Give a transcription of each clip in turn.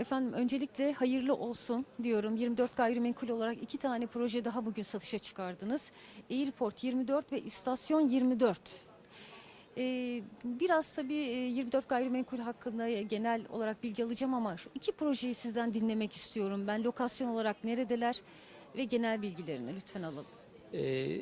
Efendim öncelikle hayırlı olsun diyorum. 24 gayrimenkul olarak iki tane proje daha bugün satışa çıkardınız. Airport 24 ve İstasyon 24. Ee, biraz tabii e, 24 gayrimenkul hakkında genel olarak bilgi alacağım ama şu iki projeyi sizden dinlemek istiyorum. Ben lokasyon olarak neredeler ve genel bilgilerini lütfen alalım. Ee,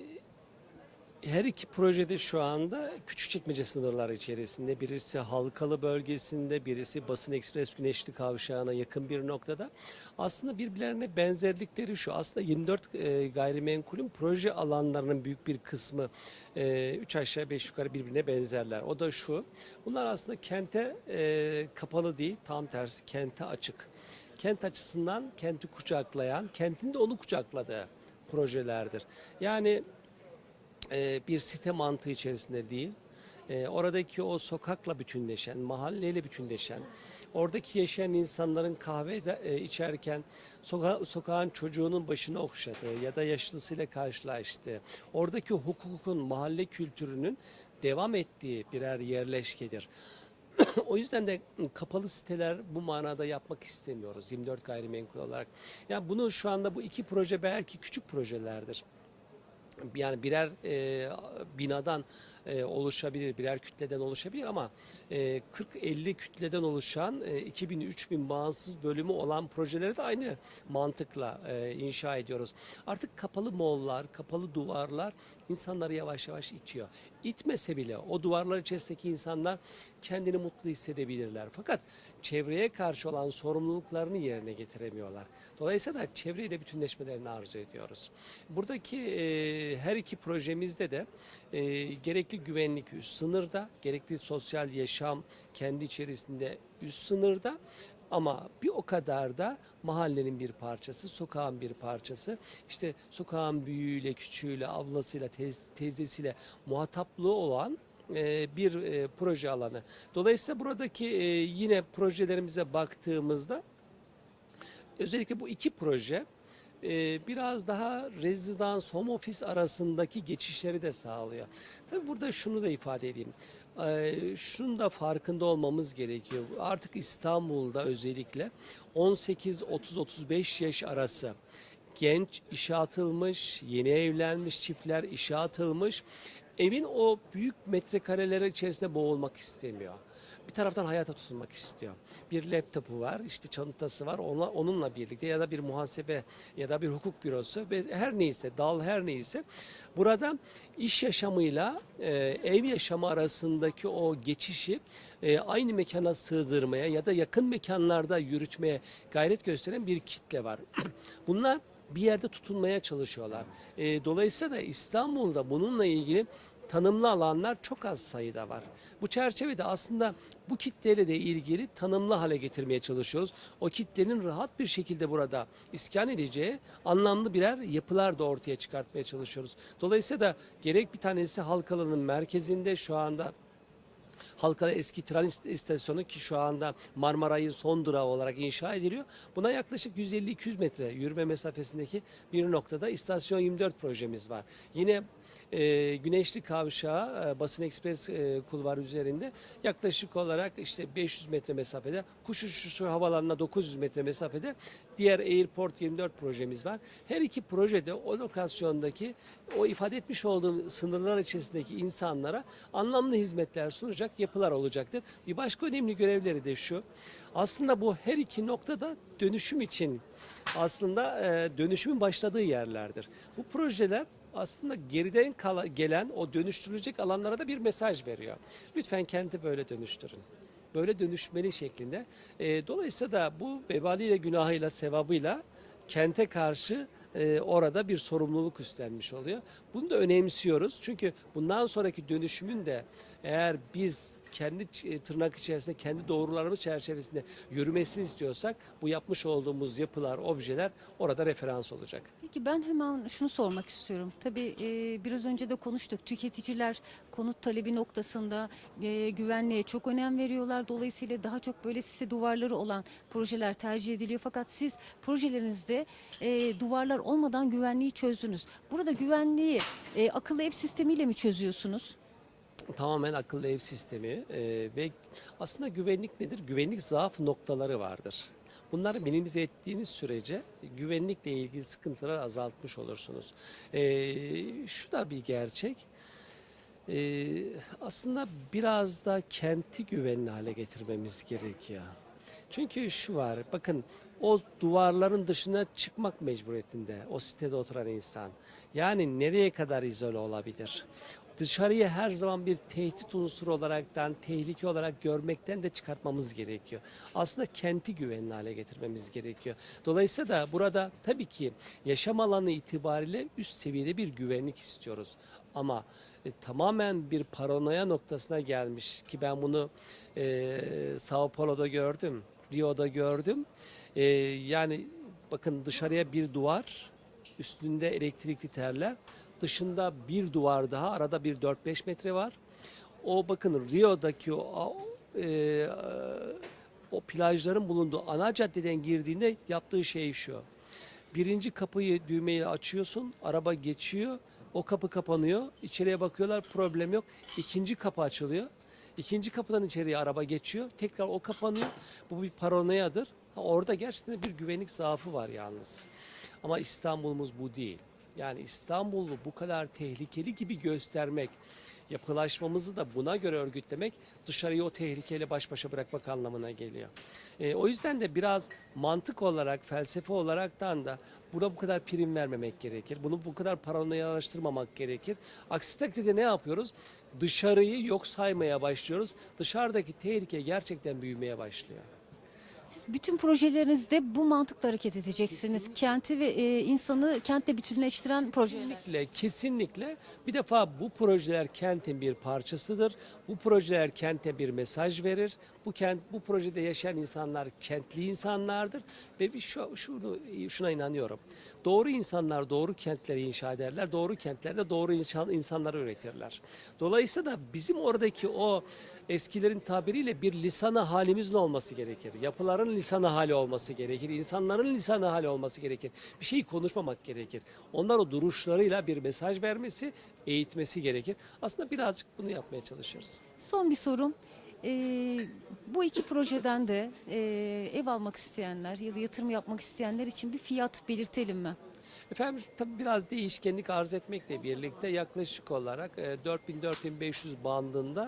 her iki projede şu anda Küçükçekmece sınırları içerisinde. Birisi Halkalı bölgesinde, birisi Basın Ekspres Güneşli Kavşağı'na yakın bir noktada. Aslında birbirlerine benzerlikleri şu. Aslında 24 e, gayrimenkulün proje alanlarının büyük bir kısmı 3 aşağı 5 yukarı birbirine benzerler. O da şu. Bunlar aslında kente e, kapalı değil, tam tersi kente açık. Kent açısından kenti kucaklayan, kentin de onu kucakladığı projelerdir. Yani e, bir site mantığı içerisinde değil, e, oradaki o sokakla bütünleşen, mahalleyle bütünleşen, oradaki yaşayan insanların kahve de, e, içerken soka- sokağın çocuğunun başını okşadığı ya da yaşlısıyla karşılaştığı, oradaki hukukun, mahalle kültürünün devam ettiği birer yerleşkedir. o yüzden de kapalı siteler bu manada yapmak istemiyoruz 24 gayrimenkul olarak. Yani bunu şu anda bu iki proje belki küçük projelerdir yani birer e, binadan e, oluşabilir, birer kütleden oluşabilir ama e, 40-50 kütleden oluşan e, 2000-3000 bağımsız bölümü olan projeleri de aynı mantıkla e, inşa ediyoruz. Artık kapalı mollar, kapalı duvarlar insanları yavaş yavaş itiyor. İtmese bile o duvarlar içerisindeki insanlar kendini mutlu hissedebilirler. Fakat çevreye karşı olan sorumluluklarını yerine getiremiyorlar. Dolayısıyla çevreyle bütünleşmelerini arzu ediyoruz. Buradaki e, her iki projemizde de e, gerekli güvenlik üst sınırda, gerekli sosyal yaşam kendi içerisinde üst sınırda ama bir o kadar da mahallenin bir parçası, sokağın bir parçası. İşte sokağın büyüğüyle, küçüğüyle, ablasıyla, teyz- teyzesiyle muhataplığı olan e, bir e, proje alanı. Dolayısıyla buradaki e, yine projelerimize baktığımızda özellikle bu iki proje biraz daha rezidans, home office arasındaki geçişleri de sağlıyor. Tabii burada şunu da ifade edeyim. E, şunun da farkında olmamız gerekiyor. Artık İstanbul'da özellikle 18-30-35 yaş arası genç işe atılmış, yeni evlenmiş çiftler işe atılmış. Evin o büyük metrekareleri içerisinde boğulmak istemiyor. Bir taraftan hayata tutunmak istiyor. Bir laptopu var, işte çantası var, onunla, onunla birlikte ya da bir muhasebe ya da bir hukuk bürosu ve her neyse, dal her neyse. Burada iş yaşamıyla e, ev yaşamı arasındaki o geçişi e, aynı mekana sığdırmaya ya da yakın mekanlarda yürütmeye gayret gösteren bir kitle var. Bunlar bir yerde tutunmaya çalışıyorlar. E, dolayısıyla da İstanbul'da bununla ilgili tanımlı alanlar çok az sayıda var. Bu çerçevede aslında bu kitleyle de ilgili tanımlı hale getirmeye çalışıyoruz. O kitlenin rahat bir şekilde burada iskan edeceği anlamlı birer yapılar da ortaya çıkartmaya çalışıyoruz. Dolayısıyla da gerek bir tanesi Halkalı'nın merkezinde şu anda Halkalı eski tren ist- istasyonu ki şu anda Marmaray'ın son durağı olarak inşa ediliyor. Buna yaklaşık 150-200 metre yürüme mesafesindeki bir noktada istasyon 24 projemiz var. Yine e, Güneşli Kavşağı e, Basın Ekspres e, kulvarı üzerinde yaklaşık olarak işte 500 metre mesafede kuş uçuşu havalanına 900 metre mesafede diğer Airport 24 projemiz var. Her iki projede o lokasyondaki o ifade etmiş olduğum sınırlar içerisindeki insanlara anlamlı hizmetler sunacak yapılar olacaktır. Bir başka önemli görevleri de şu. Aslında bu her iki noktada dönüşüm için aslında e, dönüşümün başladığı yerlerdir. Bu projeler aslında geriden kala, gelen o dönüştürülecek alanlara da bir mesaj veriyor. Lütfen kenti böyle dönüştürün. Böyle dönüşmeli şeklinde. E, dolayısıyla da bu vebaliyle, günahıyla, sevabıyla kente karşı e, orada bir sorumluluk üstlenmiş oluyor. Bunu da önemsiyoruz. Çünkü bundan sonraki dönüşümün de eğer biz kendi e, tırnak içerisinde kendi doğrularımız çerçevesinde yürümesini istiyorsak bu yapmış olduğumuz yapılar, objeler orada referans olacak. Peki ben hemen şunu sormak istiyorum. Tabii e, biraz önce de konuştuk. Tüketiciler konut talebi noktasında e, güvenliğe çok önem veriyorlar. Dolayısıyla daha çok böyle site duvarları olan projeler tercih ediliyor. Fakat siz projelerinizde e, duvarlar olmadan güvenliği çözdünüz. Burada güvenliği e, akıllı ev sistemiyle mi çözüyorsunuz? Tamamen akıllı ev sistemi e, ve aslında güvenlik nedir? Güvenlik zaaf noktaları vardır. Bunları minimize ettiğiniz sürece güvenlikle ilgili sıkıntıları azaltmış olursunuz. E, şu da bir gerçek. E, aslında biraz da kenti güvenli hale getirmemiz gerekiyor. Çünkü şu var, bakın o duvarların dışına çıkmak mecburiyetinde o sitede oturan insan. Yani nereye kadar izole olabilir? Dışarıyı her zaman bir tehdit unsuru olaraktan, tehlike olarak görmekten de çıkartmamız gerekiyor. Aslında kenti güvenli hale getirmemiz gerekiyor. Dolayısıyla da burada tabii ki yaşam alanı itibariyle üst seviyede bir güvenlik istiyoruz. Ama e, tamamen bir paranoya noktasına gelmiş ki ben bunu e, Sao Paulo'da gördüm, Rio'da gördüm. E, yani bakın dışarıya bir duvar, üstünde elektrikli terler, dışında bir duvar daha, arada bir 4-5 metre var. O bakın Rio'daki o e, o plajların bulunduğu ana caddeden girdiğinde yaptığı şey şu. Birinci kapıyı düğmeyi açıyorsun, araba geçiyor, o kapı kapanıyor, içeriye bakıyorlar problem yok. İkinci kapı açılıyor. İkinci kapıdan içeriye araba geçiyor, tekrar o kapanıyor. Bu bir paranoyadır. Orada gerçekten bir güvenlik zaafı var yalnız. Ama İstanbul'umuz bu değil. Yani İstanbul'u bu kadar tehlikeli gibi göstermek, yapılaşmamızı da buna göre örgütlemek dışarıyı o tehlikeyle baş başa bırakmak anlamına geliyor. E, o yüzden de biraz mantık olarak, felsefe olaraktan da buna bu kadar prim vermemek gerekir. Bunu bu kadar paranoyalaştırmamak gerekir. Aksi takdirde ne yapıyoruz? Dışarıyı yok saymaya başlıyoruz. Dışarıdaki tehlike gerçekten büyümeye başlıyor. Siz bütün projelerinizde bu mantıkla hareket edeceksiniz. Kenti ve e, insanı kentle bütünleştiren projeler. Kesinlikle, kesinlikle. Bir defa bu projeler kentin bir parçasıdır. Bu projeler kente bir mesaj verir. Bu kent, bu projede yaşayan insanlar kentli insanlardır ve bir şu, şunu, şuna inanıyorum. Doğru insanlar doğru kentleri inşa ederler. Doğru kentlerde doğru insan, insanları üretirler. Dolayısıyla da bizim oradaki o eskilerin tabiriyle bir lisanı halimizin olması gerekir. Yapıların lisanı hali olması gerekir. İnsanların lisanı hali olması gerekir. Bir şeyi konuşmamak gerekir. Onlar o duruşlarıyla bir mesaj vermesi, eğitmesi gerekir. Aslında birazcık bunu yapmaya çalışıyoruz. Son bir sorum. E, bu iki projeden de e, ev almak isteyenler ya da yatırım yapmak isteyenler için bir fiyat belirtelim mi? Efendim tabii biraz değişkenlik arz etmekle birlikte yaklaşık olarak e, 4000-4500 bandında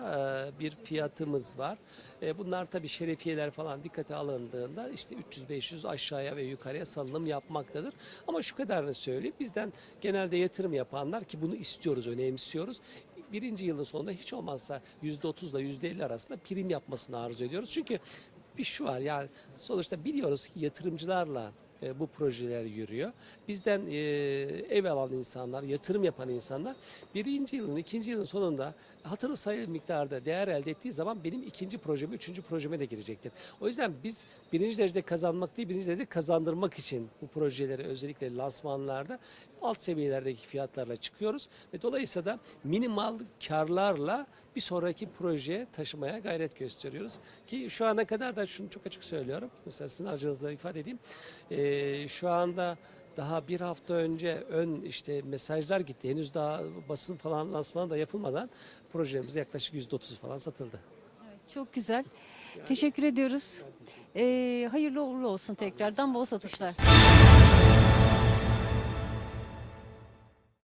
e, bir fiyatımız var. E, Bunlar tabii şerefiyeler falan dikkate alındığında işte 300-500 aşağıya ve yukarıya salınım yapmaktadır. Ama şu kadarını söyleyeyim bizden genelde yatırım yapanlar ki bunu istiyoruz, önemsiyoruz. Birinci yılın sonunda hiç olmazsa %30 ile %50 arasında prim yapmasını arzu ediyoruz. Çünkü bir şu var yani sonuçta biliyoruz ki yatırımcılarla e, bu projeler yürüyor. Bizden e, ev alan insanlar, yatırım yapan insanlar birinci yılın, ikinci yılın sonunda hatırı sayılı miktarda değer elde ettiği zaman benim ikinci projeme, üçüncü projeme de girecektir. O yüzden biz birinci derecede kazanmak değil, birinci derecede kazandırmak için bu projeleri özellikle lansmanlarda alt seviyelerdeki fiyatlarla çıkıyoruz ve dolayısıyla da minimal karlarla bir sonraki projeye taşımaya gayret gösteriyoruz. Ki şu ana kadar da şunu çok açık söylüyorum. Mesela sizin aracınızda ifade edeyim. Ee, şu anda daha bir hafta önce ön işte mesajlar gitti. Henüz daha basın falan lansmanı da yapılmadan projemiz yaklaşık %30 falan satıldı. Çok güzel. Teşekkür ediyoruz. E, hayırlı uğurlu olsun tekrardan bol satışlar.